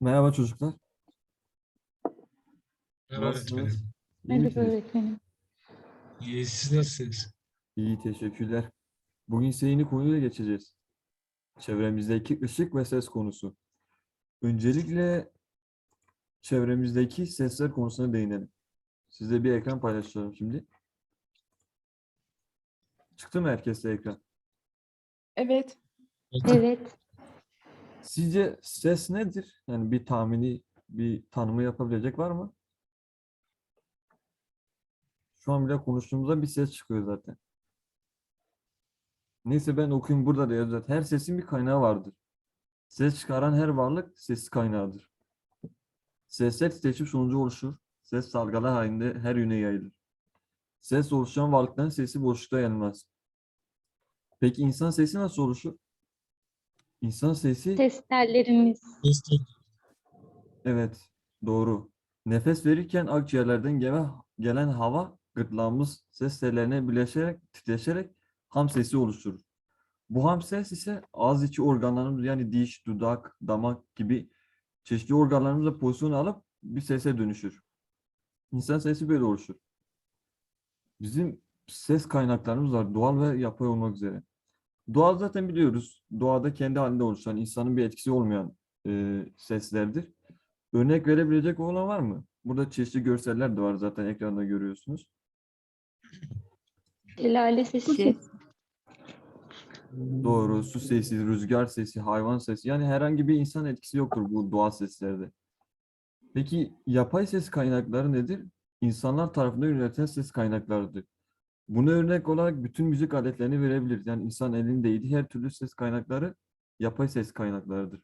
Merhaba çocuklar. Merhaba Nasılsınız? öğretmenim. İyi Merhaba misiniz? öğretmenim. İyi, siz nasılsınız? İyi, teşekkürler. Bugün size yeni konuyla geçeceğiz. Çevremizdeki ışık ve ses konusu. Öncelikle çevremizdeki sesler konusuna değinelim. Size bir ekran paylaşacağım şimdi. Çıktı mı herkeste ekran? Evet. Evet. Sizce ses nedir? Yani bir tahmini, bir tanımı yapabilecek var mı? Şu an bile konuştuğumuzda bir ses çıkıyor zaten. Neyse ben okuyayım burada da yazıyor. Her sesin bir kaynağı vardır. Ses çıkaran her varlık ses kaynağıdır. Sesler titreşim sonucu oluşur. Ses dalgalar halinde her yöne yayılır. Ses oluşan varlıkların sesi boşlukta yanmaz. Peki insan sesi nasıl oluşur? İnsan sesi Ses tellerimiz. Evet, doğru. Nefes verirken akciğerlerden gelen, gelen hava gırtlağımız ses tellerine birleşerek, titreşerek ham sesi oluşturur. Bu ham ses ise ağız içi organlarımız yani diş, dudak, damak gibi çeşitli organlarımızla pozisyon alıp bir sese dönüşür. İnsan sesi böyle oluşur. Bizim ses kaynaklarımız var doğal ve yapay olmak üzere. Doğal zaten biliyoruz. Doğada kendi halinde oluşan, insanın bir etkisi olmayan e, seslerdir. Örnek verebilecek olan var mı? Burada çeşitli görseller de var zaten ekranda görüyorsunuz. Şelale sesi. Doğru, su sesi, rüzgar sesi, hayvan sesi. Yani herhangi bir insan etkisi yoktur bu doğal seslerde. Peki yapay ses kaynakları nedir? İnsanlar tarafından üretilen ses kaynaklarıdır. Buna örnek olarak bütün müzik aletlerini verebiliriz. Yani insan elindeydi her türlü ses kaynakları yapay ses kaynaklarıdır.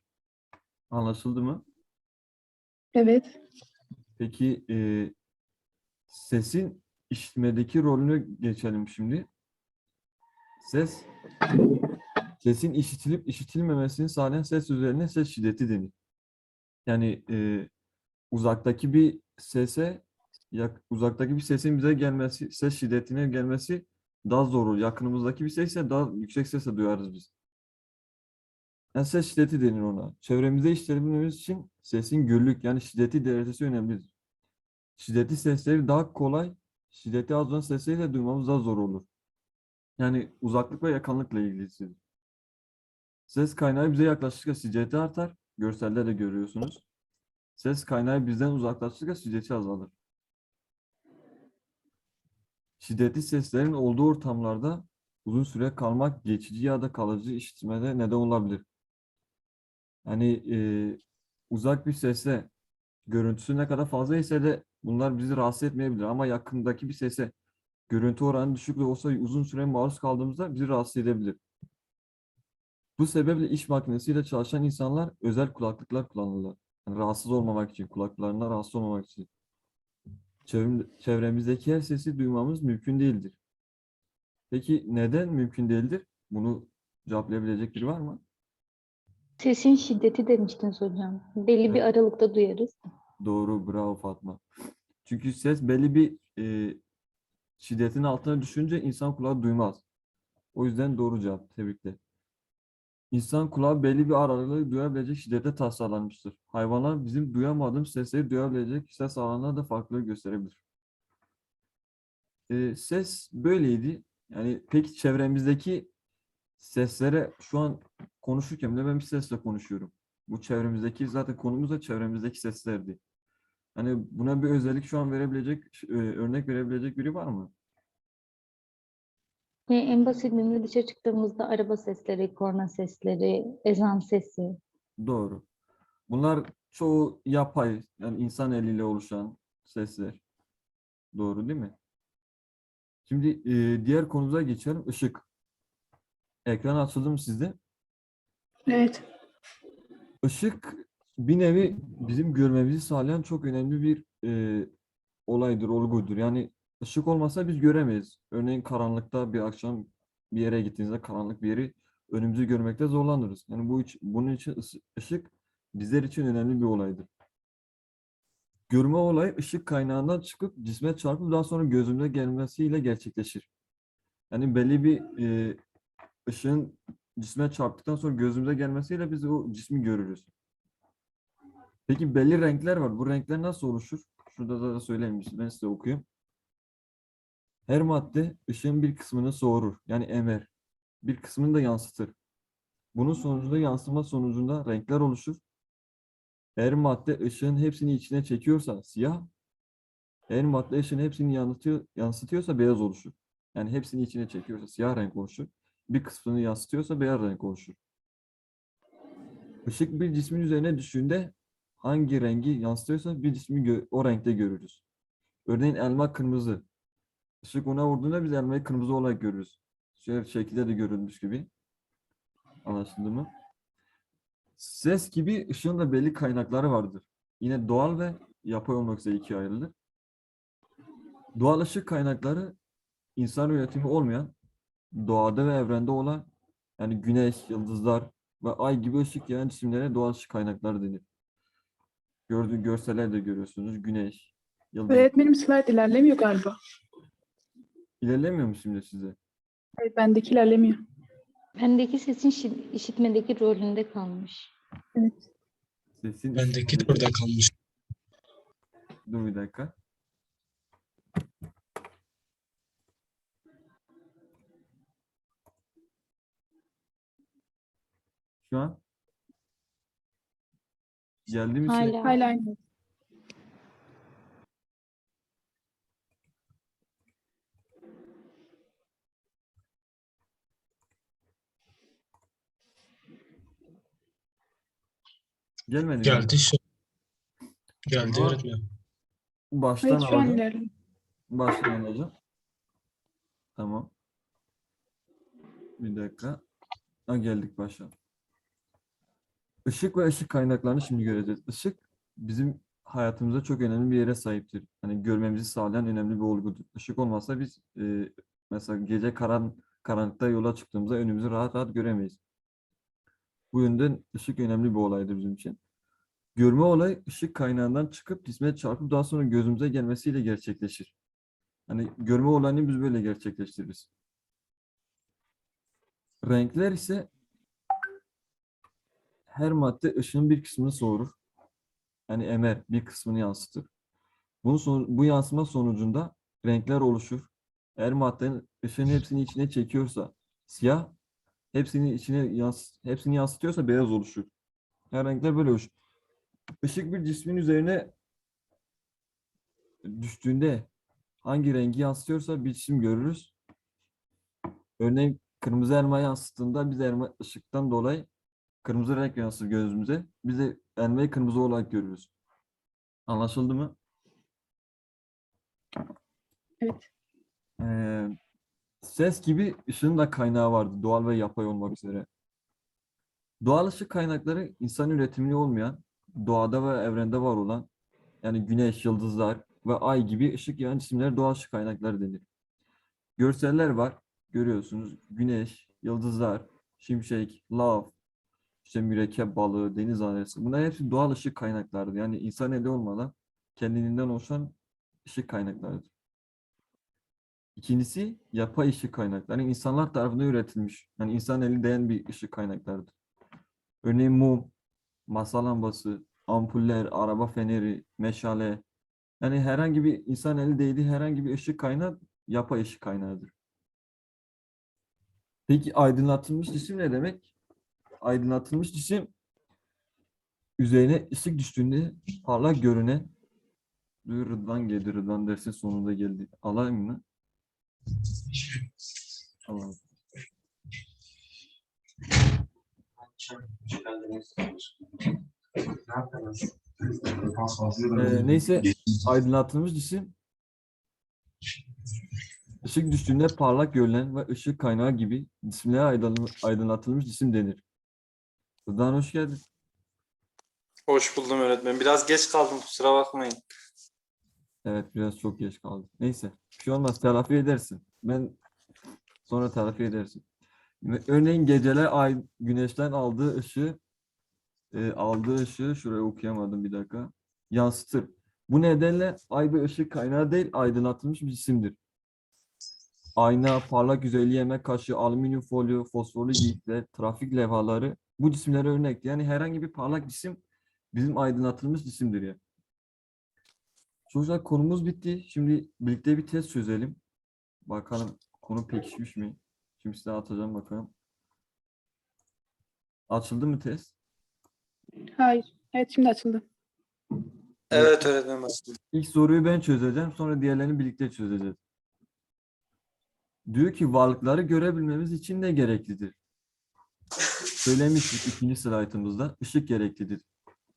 Anlaşıldı mı? Evet. Peki e, sesin işitmedeki rolünü geçelim şimdi. Ses, sesin işitilip işitilmemesini sağlayan ses üzerine ses şiddeti denir. Yani e, uzaktaki bir sese, uzaktaki bir sesin bize gelmesi, ses şiddetine gelmesi daha zor olur. Yakınımızdaki bir ses ise daha yüksek sesle duyarız biz. Yani ses şiddeti denir ona. Çevremizde işleyebilmemiz için sesin gürlük yani şiddeti derecesi önemlidir. Şiddetli sesleri daha kolay, şiddeti az olan sesleri de duymamız daha zor olur. Yani uzaklık ve yakınlıkla ilgilisidir. Ses kaynağı bize yaklaştıkça şiddeti artar. Görselde de görüyorsunuz. Ses kaynağı bizden uzaklaştıkça şiddeti azalır. Şiddetli seslerin olduğu ortamlarda uzun süre kalmak geçici ya da kalıcı işitmede neden olabilir. Yani e, uzak bir sese görüntüsü ne kadar fazla ise de bunlar bizi rahatsız etmeyebilir ama yakındaki bir sese görüntü oranı düşük de olsa uzun süre maruz kaldığımızda bizi rahatsız edebilir. Bu sebeple iş makinesiyle çalışan insanlar özel kulaklıklar kullanırlar. Yani rahatsız olmamak için, kulaklarına rahatsız olmamak için. Çevrem- Çevremizdeki her sesi duymamız mümkün değildir. Peki neden mümkün değildir? Bunu cevaplayabilecek biri var mı? Sesin şiddeti demiştiniz hocam. Belli bir aralıkta duyarız. Doğru, bravo Fatma. Çünkü ses belli bir e, şiddetin altına düşünce insan kulağı duymaz. O yüzden doğru cevap. Tebrikler. İnsan kulağı belli bir aralığı duyabilecek şiddete tasarlanmıştır. Hayvanlar bizim duyamadığımız sesleri duyabilecek ses alanlarında da farklılık gösterebilir. E, ses böyleydi. Yani peki çevremizdeki seslere şu an konuşurken bile ben bir sesle konuşuyorum. Bu çevremizdeki zaten konumuz da çevremizdeki seslerdi. Hani buna bir özellik şu an verebilecek, e, örnek verebilecek biri var mı? Ve en basitinden dışarı çıktığımızda araba sesleri, korna sesleri, ezan sesi. Doğru. Bunlar çoğu yapay, yani insan eliyle oluşan sesler. Doğru değil mi? Şimdi e, diğer konumuza geçelim. Işık. Ekran açıldı mı sizde? Evet. Işık bir nevi bizim görmemizi sağlayan çok önemli bir e, olaydır, olgudur. Yani ışık olmasa biz göremeyiz. Örneğin karanlıkta bir akşam bir yere gittiğinizde karanlık bir yeri önümüzü görmekte zorlanırız. Yani bu bunun için ışık bizler için önemli bir olaydır. Görme olayı ışık kaynağından çıkıp cisme çarpıp daha sonra gözümüze gelmesiyle gerçekleşir. Yani belli bir e, ışığın cisme çarptıktan sonra gözümüze gelmesiyle biz o cismi görürüz. Peki belli renkler var. Bu renkler nasıl oluşur? Şurada da söyleyeyim. Ben size okuyayım. Her madde ışığın bir kısmını soğurur. Yani emer. Bir kısmını da yansıtır. Bunun sonucunda yansıma sonucunda renkler oluşur. Eğer madde ışığın hepsini içine çekiyorsa siyah, eğer madde ışığın hepsini yansıtıyor, yansıtıyorsa beyaz oluşur. Yani hepsini içine çekiyorsa siyah renk oluşur. Bir kısmını yansıtıyorsa beyaz renk oluşur. Işık bir cismin üzerine düştüğünde hangi rengi yansıtıyorsa bir cismi o renkte görürüz. Örneğin elma kırmızı. Işık ona vurduğunda biz elmayı kırmızı olarak görürüz. Şöyle şekilde de görülmüş gibi. Anlaşıldı mı? Ses gibi ışığın da belli kaynakları vardır. Yine doğal ve yapay olmak üzere ikiye ayrılır. Doğal ışık kaynakları insan üretimi olmayan, doğada ve evrende olan yani güneş, yıldızlar ve ay gibi ışık yayan cisimlere doğal ışık kaynakları denir. Gördüğü görseler de görüyorsunuz. Güneş, yıldız. Öğretmenim slide ilerlemiyor galiba. İlerlemiyor mu şimdi size? Evet, bendeki ilerlemiyor. Bendeki sesin şi- işitmedeki rolünde kalmış. Evet. Sesin Bendeki de orada kalmış. Dur bir dakika. Şu an geldi mi size? Hala. Hala aynı. Gelmedi? Geldi şu. Geldi Ama- öğretmen. Baştan aldım. ilerliyor. Baştan alacağım. Tamam. Bir dakika. Ha, geldik başa. Işık ve ışık kaynaklarını şimdi göreceğiz. Işık bizim hayatımızda çok önemli bir yere sahiptir. Hani görmemizi sağlayan önemli bir olgudur. Işık olmazsa biz e, mesela gece karan, karanlıkta yola çıktığımızda önümüzü rahat rahat göremeyiz. Bu yönden ışık önemli bir olaydır bizim için. Görme olayı ışık kaynağından çıkıp cisme çarpıp daha sonra gözümüze gelmesiyle gerçekleşir. Hani görme olayını biz böyle gerçekleştiririz. Renkler ise her madde ışığın bir kısmını soğurur. Yani emer bir kısmını yansıtır. Bunun son- bu yansıma sonucunda renkler oluşur. Eğer maddenin ışığın hepsini içine çekiyorsa siyah, hepsini içine yans hepsini yansıtıyorsa beyaz oluşur. Her renkler böyle oluşur. Işık bir cismin üzerine düştüğünde hangi rengi yansıtıyorsa bir cisim görürüz. Örneğin kırmızı elma yansıttığında biz elma ışıktan dolayı kırmızı renk yansır gözümüze. Biz de elmayı kırmızı olarak görürüz. Anlaşıldı mı? Evet. Ee, ses gibi ışığın da kaynağı vardı. Doğal ve yapay olmak üzere. Doğal ışık kaynakları insan üretimli olmayan, doğada ve evrende var olan yani güneş, yıldızlar ve ay gibi ışık yayan cisimlere doğal ışık kaynakları denir. Görseller var. Görüyorsunuz. Güneş, yıldızlar, şimşek, lav, işte mürekkep balığı, deniz anası. Bunlar hepsi doğal ışık kaynaklarıdır. Yani insan eli olmadan kendiliğinden oluşan ışık kaynaklarıdır. İkincisi yapay ışık kaynakları. Yani insanlar tarafından üretilmiş. Yani insan eli değen bir ışık kaynaklarıdır. Örneğin mum, masa lambası, ampuller, araba feneri, meşale. Yani herhangi bir insan eli değdiği herhangi bir ışık kaynağı yapay ışık kaynağıdır. Peki aydınlatılmış cisim ne demek? Aydınlatılmış cisim üzerine ışık düştüğünde parlak görünen geldi. Rıdvan dersin sonunda geldi. Alayım mı? Alalım. Ee, neyse aydınlatılmış cisim ışık düştüğünde parlak görülen ve ışık kaynağı gibi cisimlere aydın- aydınlatılmış cisim denir. Rıdvan hoş geldin. Hoş buldum öğretmen. Biraz geç kaldım kusura bakmayın. Evet biraz çok geç kaldı. Neyse bir şey olmaz telafi edersin. Ben sonra telafi edersin. Örneğin geceler ay güneşten aldığı ışığı e, aldığı ışığı şuraya okuyamadım bir dakika. Yansıtır. Bu nedenle ay bir ışık kaynağı değil aydınlatılmış bir cisimdir. Ayna, parlak güzelliği yemek kaşığı, alüminyum folyo, fosforlu giyikler, trafik levhaları bu cisimlere örnek. Yani herhangi bir parlak cisim bizim aydınlatılmış cisimdir ya. Çocuklar konumuz bitti. Şimdi birlikte bir test çözelim. Bakalım konu pekişmiş mi? Şimdi size atacağım bakalım. Açıldı mı test? Hayır. Evet şimdi açıldı. Evet öğretmenim başladı. İlk soruyu ben çözeceğim. Sonra diğerlerini birlikte çözeceğiz. Diyor ki varlıkları görebilmemiz için ne gereklidir? Söylemiştik ikinci slaytımızda. Işık gereklidir.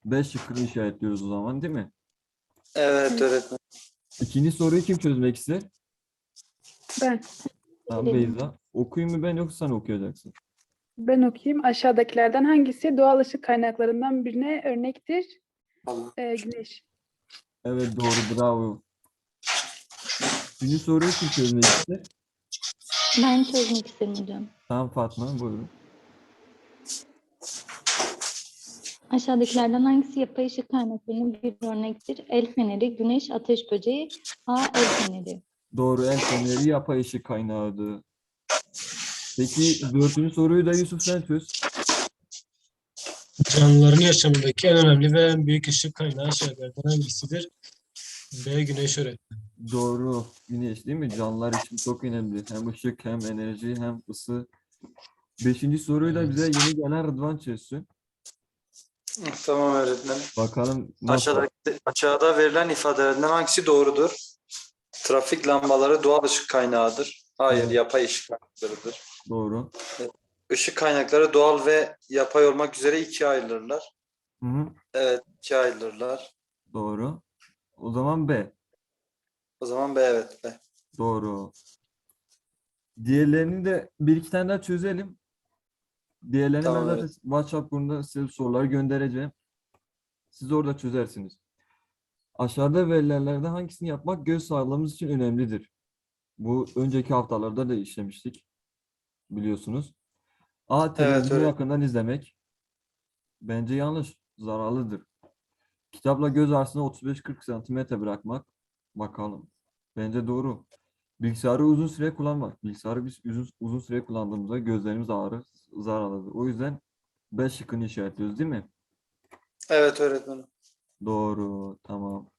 5 şıkkını işaretliyoruz o zaman değil mi? Evet öğretmenim. İkinci soruyu kim çözmek ister? Ben. Tamam. Beyza. Okuyayım mı ben yoksa sen okuyacaksın? Ben okuyayım. Aşağıdakilerden hangisi doğal ışık kaynaklarından birine örnektir? Ee, güneş. Evet doğru bravo. Üçüncü soruyu kim çözmek ister? Ben çözmek isterim hocam. Tamam Fatma buyurun. Aşağıdakilerden hangisi yapay ışık kaynaklarının bir örnektir? El feneri, güneş, ateş böceği, A. El feneri. Doğru el feneri yapay ışık kaynağıdır. Peki dördüncü soruyu da Yusuf sen çöz. Canlıların yaşamındaki en önemli ve en büyük ışık kaynağı aşağıdakilerden hangisidir? B. Güneş öğretmen. Doğru. Güneş değil mi? Canlılar için çok önemli. Hem ışık hem enerji hem ısı. Beşinci soruyu da bize yeni gelen Rıdvan çözsün. Tamam öğretmenim. Bakalım nasıl? Aşağıda, aşağıda verilen ifadelerden hangisi doğrudur? Trafik lambaları doğal ışık kaynağıdır. Hayır, Evet. yapay ışık kaynaklarıdır. Doğru. Işık kaynakları doğal ve yapay olmak üzere ikiye ayrılırlar. Hı hı. Evet, ikiye ayrılırlar. Doğru. O zaman B. O zaman B evet B. Doğru. Diğerlerini de bir iki tane daha çözelim. Diğerlerini ben Tamam, zaten evet. WhatsApp grubunda size soruları göndereceğim. Siz orada çözersiniz. Aşağıda verilenlerden hangisini yapmak göz sağlığımız için önemlidir? Bu önceki haftalarda da işlemiştik. Biliyorsunuz. A. Televizyonu evet. yakından izlemek. Bence yanlış. Zararlıdır. Kitapla göz arasına 35-40 santimetre bırakmak. Bakalım. Bence doğru. Bilgisayarı uzun süre kullanmak. Bilgisayarı biz uzun, uzun süre kullandığımızda gözlerimiz ağrır, zararlıdır. O yüzden B şıkkını işaretliyoruz değil mi? Evet öğretmenim. Doğru. Tamam.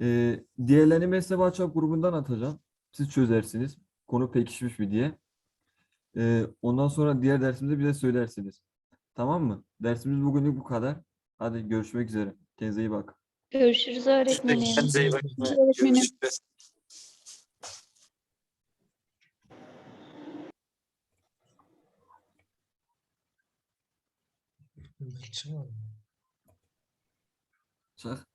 Ee, diğerlerini size WhatsApp grubundan atacağım. Siz çözersiniz. Konu pekişmiş mi diye. Ee, ondan sonra diğer dersimizde bize söylersiniz. Tamam mı? Dersimiz bugünlük bu kadar. Hadi görüşmek üzere. Kendinize iyi bakın. Görüşürüz öğretmenim. Kendinize iyi bakın. Görüşürüz. Çak.